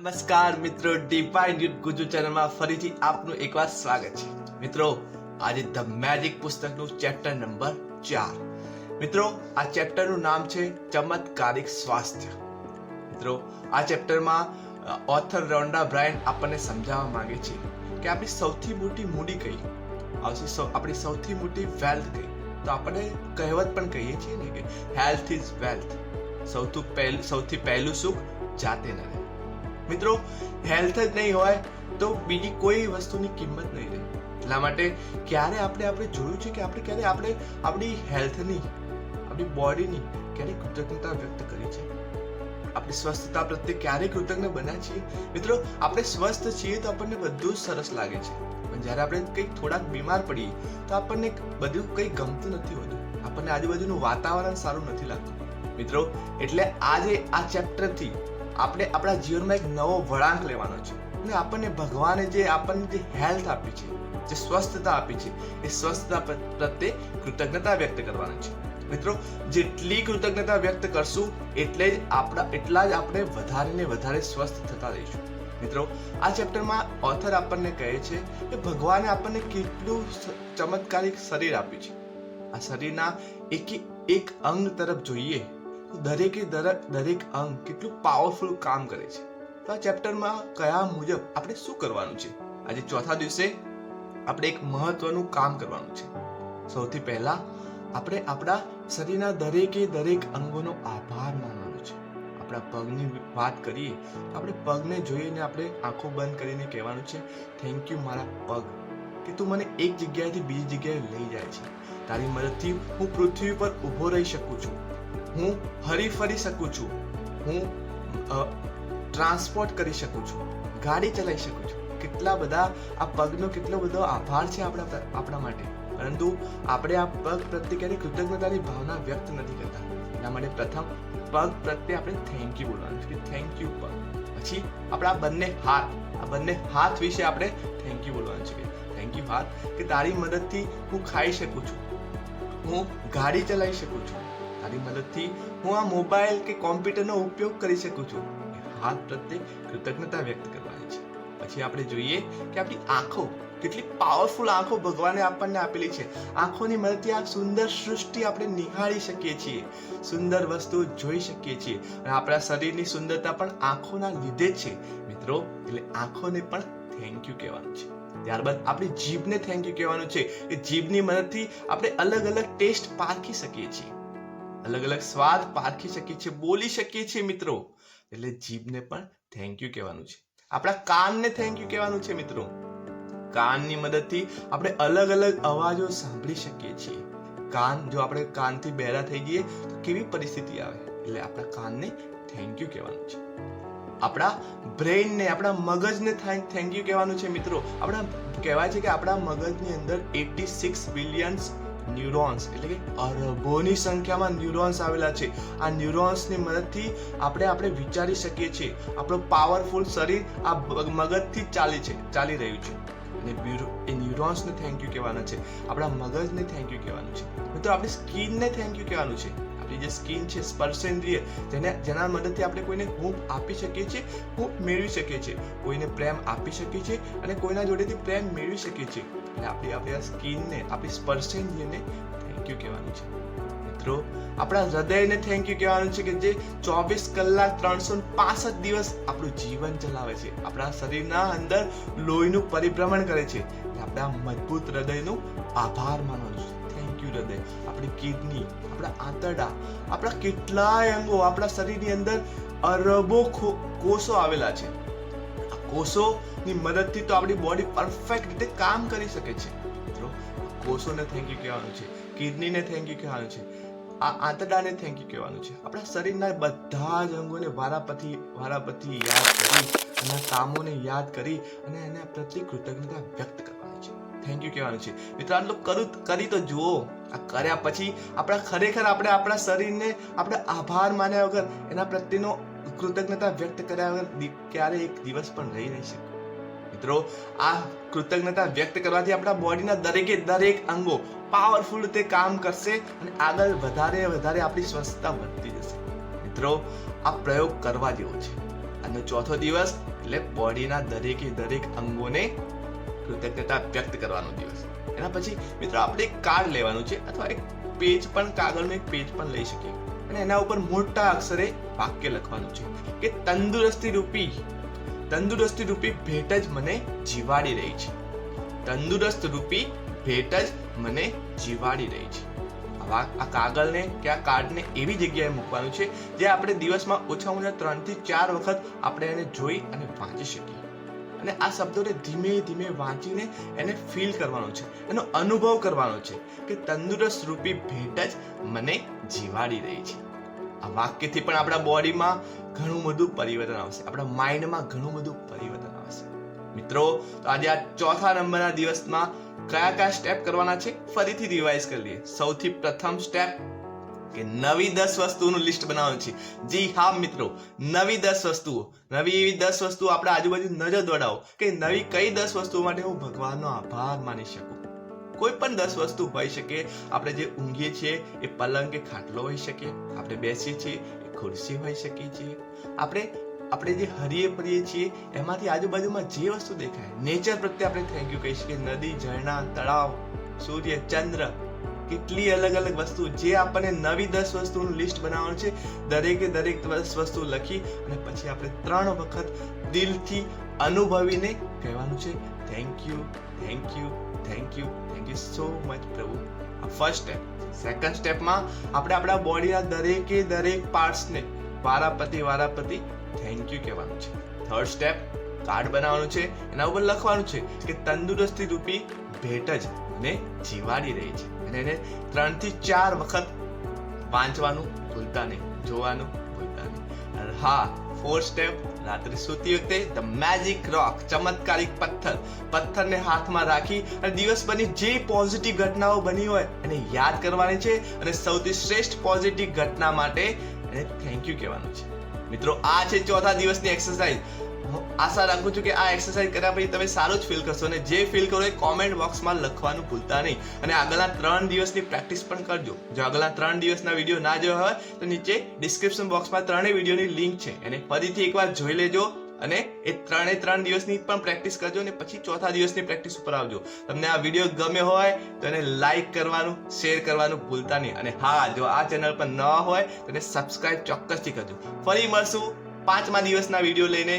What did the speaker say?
નમસ્કાર મિત્રો define youth Gujju ચેનલમાં ફરીથી આપનું એકવાર સ્વાગત છે. મિત્રો, આજે ધ મેજિક પુસ્તકનું ચેપ્ટર નંબર ચાર. મિત્રો, આ ચેપ્ટરનું નામ છે ચમત્કારિક સ્વાસ્થ્ય. મિત્રો, આ ચેપ્ટરમાં ઓથર રોન્ડા બ્રાયન આપણને સમજાવવા માંગે છે કે આપણી સૌથી મોટી મૂડી કઈ? આપણી સૌથી મોટી વેલ્થ કઈ? તો આપણે કહેવત પણ કહીએ છીએ ને કે હેલ્થ ઇઝ વેલ્થ સૌથી પહેલું સૌથી પહેલું સુખ જાતે ન રહે. મિત્રો હેલ્થ જ નહીં હોય તો બીજી કોઈ વસ્તુની કિંમત નહીં રહે. એટલા માટે ક્યારે આપણે આપણે જોયું છે કે આપણે ક્યારે આપણે આપણી હેલ્થની આપણી બોડીની ક્યારે કૃતજ્ઞતા વ્યક્ત કરી છે? આપણી સ્વસ્થતા પ્રત્યે ક્યારે કૃતજ્ઞ બન્યા છીએ? મિત્રો, આપણે સ્વસ્થ છીએ તો આપણને બધું જ સરસ લાગે છે. પણ જ્યારે આપણે કંઈક થોડાક બીમાર પડીએ, તો આપણને બધું કંઈ ગમતું નથી હોતું. આપણને આજુબાજુનું વાતાવરણ સારું નથી લાગતું. મિત્રો, એટલે આજે આ ચેપ્ટરથી આપણે આપણા જીવનમાં એક નવો વળાંક લેવાનો છે. અને આપણને ભગવાને જે આપણને જે હેલ્થ આપી છે, જે સ્વસ્થતા આપી છે, એ સ્વસ્થતા પ્રત્યે કૃતજ્ઞતા વ્યક્ત કરવાની છે. મિત્રો, જેટલી કૃતજ્ઞતા વ્યક્ત કરશું, એટલે જ આપણા, એટલા જ આપણે વધારે ને વધારે સ્વસ્થ થતા રહીશું મિત્રો, આ ચેપ્ટરમાં ઓથર આપણને કહે છે કે ભગવાને આપણને કેટલું ચમત્કારિક શરીર આપ્યું છે. આ શરીરના એક એક અંગ તરફ જોઈએ દરેકે દરેક દરેક અંગ કેટલું પાવરફુલ કામ કરે છે. તો આ ચેપ્ટરમાં કયા મુજબ આપણે શું કરવાનું છે? આજે ચોથા દિવસે આપણે એક મહત્વનું કામ કરવાનું છે. સૌથી પહેલા આપણે આપણા શરીરના દરેકે દરેક અંગોનો આભાર માનવાનો છે. આપણા પગની વાત કરીએ તો આપણે પગને જોઈને આપણે આંખો બંધ કરીને કહેવાનું છે થેન્ક યુ મારા પગ, કે તું મને એક જગ્યાએથી બીજી જગ્યાએ લઈ જાય છે. તારી મદદથી હું પૃથ્વી પર ઊભો રહી શકું છું. હું હરી ફરી શકું છું. હું ટ્રાન્સપોર્ટ કરી શકું છું. ગાડી ચલાવી શકું છું. કેટલા બધા આ પગનો કેટલો બધો આભાર છે આપણા આપણા માટે. પરંતુ આપણે આ પગ પ્રત્યે ક્યારેય કૃતજ્ઞતાની ભાવના વ્યક્ત નથી કરતા. એના માટે પ્રથમ પગ પ્રત્યે આપણે થેન્ક યુ બોલવાનું છે થેન્ક યુ પગ. પછી આપણા બંને હાથ, આ બંને હાથ વિશે આપણે થેન્ક યુ બોલવાનું છે થેન્ક યુ હાથ, કે તારી મદદથી હું ખાઈ શકું છું. હું ગાડી ચલાવી શકું છું. તારી મદદથી હું આ મોબાઈલ કે કોમ્પ્યુટરનો ઉપયોગ કરી શકું છું. હાથ પ્રત્યે કૃતજ્ઞતા વ્યક્ત કરવાની છે. પછી આપણે જોઈએ કે આપણી આંખો, કેટલી પાવરફુલ આંખો ભગવાને આપણને આપેલી છે. આંખોની મદદથી આ સુંદર સૃષ્ટિ આપણે નિહાળી શકીએ છીએ. સુંદર વસ્તુઓ જોઈ શકીએ છીએ. અને આપણા શરીરની સુંદરતા પણ આંખોના લીધે જ છે. મિત્રો, એટલે આંખોને પણ થેન્ક યુ કહેવાનું છે. ત્યારબાદ આપણી જીભને થેન્ક યુ કહેવાનું છે. કે જીભની મદદથી આપણે અલગ અલગ ટેસ્ટ પારખી શકીએ છીએ. અલગ અલગ સ્વાદ પારખી શકીએ છીએ, બોલી શકીએ છીએ મિત્રો. એટલે જીભને પણ થેન્ક યુ કહેવાનું છે. આપણા કાનને થેન્ક યુ કહેવાનું છે મિત્રો. કાનની મદદથી આપણે અલગ અલગ અવાજો સાંભળી શકીએ છીએ. કાન, જો આપણે કાનથી બહેરા થઈ જઈએ, તો કેવી પરિસ્થિતિ આવે? એટલે આપણા કાનને થેન્ક યુ કહેવાનું છે. આપણા બ્રેઇનને, આપણા મગજને થેન્ક યુ કહેવાનું છે મિત્રો. આપણા, કહેવાય છે કે આપણા મગજની અંદર એટી સિક્સ બિલિયન્સ ન્યુરોન્સ એટલે કે અરબોની સંખ્યામાં ન્યુરોન્સ આવેલા છે. આ ન્યુરોન્સની મદદથી આપણે આપણે વિચારી શકીએ છીએ. આપણું પાવરફુલ શરીર આ મગજથી ચાલે છે, ચાલી રહ્યું છે. અને એ ન્યુરોન્સને થેન્ક યુ કહેવાના છે. આપણા મગજને થેન્ક યુ કહેવાનું છે. મિત્રો, આપણી સ્કિનને થેન્ક યુ કહેવાનું છે. આપણી જે સ્કિન છે, સ્પર્શેન્દ્રિય, જેને, જેના મદદથી આપણે કોઈને હૂંફ આપી શકીએ છીએ હૂંફ મેળવી શકીએ છીએ. કોઈને પ્રેમ આપી શકીએ છીએ અને કોઈના જોડેથી પ્રેમ મેળવી શકીએ છીએ. એટલે આપણી આપણી સ્કિનને, આપણી સ્પર્શેન્દ્રિયને થેન્ક યુ કહેવાનું છે. મિત્રો, આપણા હૃદયને થેન્ક યુ કહેવાનું છે કે જે ચોવીસ કલાક ત્રણસો પાસઠ દિવસ આપણું જીવન ચલાવે છે. આપણા શરીરના અંદર લોહીનું પરિભ્રમણ કરે છે. આપણા મજબૂત હૃદયનું આભાર માનવાનું છે. થેન્ક યુ હૃદય. આપણી કિડની, આપણા આંતરડા, આપણા કેટલાય અંગો, આપણા શરીરની અંદર અરબો કોષો આવેલા છે. કોષોની મદદથી તો આપણી બોડી પરફેક્ટ રીતે કામ કરી શકે છે. મિત્રો, કોષોને થેન્ક યુ કહેવાનું છે, કિડનીને થેન્ક યુ કહેવાનું છે, આ આંતરડાને થેન્ક યુ કહેવાનું છે. આપણા શરીરના બધા જ અંગોને વારાપથી વારાપથી યાદ કરી, એના કામોને યાદ કરી અને એના પ્રત્યે કૃતજ્ઞતા વ્યક્ત કરવાની છે. થેન્ક યુ કહેવાનું છે. મિત્રો, આટલું કરું, કરી તો જુઓ. આ કર્યા પછી આપણા ખરેખર આપણે આપણા શરીરને, આપણે આભાર માન્યા વગર એના પ્રત્યેનો કૃતજ્ઞતા વ્યક્ત કર્યા વગર ક્યારે એક દિવસ પણ રહી નહીં શકે મિત્રો, આ કૃતજ્ઞતા વ્યક્ત કરવાથી આપણા બોડીના દરેકે દરેક અંગો પાવરફુલ રીતે કામ કરશે અને આગળ વધારે વધારે આપણી સ્વસ્થતા વધતી જશે. મિત્રો, આ પ્રયોગ કરવા જેવો છે. અને ચોથો દિવસ એટલે બોડીના દરેકે દરેક અંગોને કૃતજ્ઞતા વ્યક્ત કરવાનો દિવસ. એના પછી, મિત્રો, આપણે એક કાર્ડ લેવાનું છે અથવા એક પેજ પણ, કાગળનું એક પેજ પણ લઈ શકીએ. અને એના ઉપર મોટા અક્ષરે વાક્ય લખવાનું છે કે તંદુરસ્તી રૂપી તંદુરસ્તી રૂપી ભેટ જ મને જીવાડી રહી છે. તંદુરસ્ત રૂપી ભેટ જ મને જીવાડી રહી છે. આવા, આ કાગળને કે આ કાર્ડને એવી જગ્યાએ મૂકવાનું છે જે આપણે દિવસમાં ઓછામાં ઓછા ત્રણથી ચાર વખત આપણે એને જોઈ અને વાંચી શકીએ. અને આ શબ્દોને ધીમે ધીમે વાંચીને એને ફીલ કરવાનો છે, એનો અનુભવ કરવાનો છે કે તંદુરસ્ત રૂપી ભેટ જ મને જીવાડી રહી છે. આ વાક્યથી પણ આપણા બોડીમાં ઘણું બધું પરિવર્તન આવશે, આપણા માઇન્ડમાં ઘણું બધું પરિવર્તન આવશે. મિત્રો, તો આજે આ ચોથા નંબરના દિવસમાં કયા કયા સ્ટેપ કરવાના છે? ફરીથી રિવાઇઝ કરી લઈએ સૌથી પ્રથમ સ્ટેપ કે નવી દસ વસ્તુઓનું લિસ્ટ બનાવવાનું છે. જી હા, મિત્રો. નવી દસ વસ્તુઓ. નવી એવી દસ વસ્તુઓ આપણા આજુબાજુ નજર દોડાવો કે નવી કઈ દસ વસ્તુઓ માટે હું ભગવાનનો આભાર માની શકું? કોઈ પણ દસ વસ્તુ હોઈ શકે. આપણે જે ઊંઘીએ છીએ એ પલંગ કે ખાટલો હોઈ શકે. આપણે બેસીએ છીએ એ ખુરશી હોઈ શકે છે આપણે આપણે જે હરીએ ફરીએ છીએ, એમાંથી આજુબાજુમાં જે વસ્તુ દેખાય નેચર પ્રત્યે આપણે થેન્ક યુ કહી શકીએ. નદી, ઝરણા, તળાવ, સૂર્ય, ચંદ્ર કેટલી અલગ અલગ વસ્તુ જે આપણને નવી દસ વસ્તુનું લિસ્ટ બનાવવાનું છે, દરેકે દરેક દસ વસ્તુ લખી અને પછી આપણે ત્રણ વખત દિલથી અનુભવીને કહેવાનું છે thank you thank you thank you thank you so much પ્રભુ. ફર્સ્ટ સ્ટેપ સેકન્ડ સ્ટેપમાં આપણે આપણા બોડીના દરેકે દરેક પાર્ટ્સને વારાપતિ વારાપતિ થેન્ક યુ કહેવાનું છે. થર્ડ સ્ટેપ કાર્ડ બનાવવાનું છે. એના ઉપર લખવાનું છે કે તંદુરસ્તી રૂપી ભેટ જ મને જીવાડી રહી છે. અને એને ત્રણથી ચાર વખત વાંચવાનું ભૂલતા નહીં, જોવાનું ભૂલતા નહીં. હા ફોર સ્ટેપ રાત્રે સૂતી વખતે ધ મેજિક રોક ચમત્કારિક પથ્થર. પથ્થરને હાથમાં રાખી અને દિવસ બની જે પોઝિટિવ ઘટનાઓ બની હોય એને યાદ કરવાની છે અને સૌથી શ્રેષ્ઠ પોઝિટિવ ઘટના માટે એને થેન્ક યુ કહેવાનું છે. મિત્રો, આ છે ચોથા દિવસની એક્સરસાઇઝ આશા રાખું છું કે આ એક્સરસાઇઝ કર્યા પછી તમે સારું જ ફીલ કરશો અને જે ફીલ કરો એ કોમેન્ટ બોક્સમાં લખવાનું ભૂલતા નહીં. અને આગળના ત્રણ દિવસની પ્રેક્ટિસ પણ કરજો. જો આગળના ત્રણ દિવસના વીડિયો ના જોયા હોય, તો નીચે ડિસ્ક્રિપ્શન બોક્સમાં ત્રણેય વિડીયોની લિંક છે. એને ફરીથી એકવાર જોઈ લેજો અને એ ત્રણે ત્રણ દિવસની પણ પ્રેક્ટિસ કરજો અને પછી ચોથા દિવસની પ્રેક્ટિસ ઉપર આવજો. તમને આ વીડિયો ગમ્યો હોય, તો એને લાઈક કરવાનું શેર કરવાનું ભૂલતા નહીં. અને હા, જો આ ચેનલ પર ન હોય, તો એને સબસ્ક્રાઇબ ચોક્કસથી કરજો. ફરી મળશું પાંચમા દિવસના વીડિયો લઈને.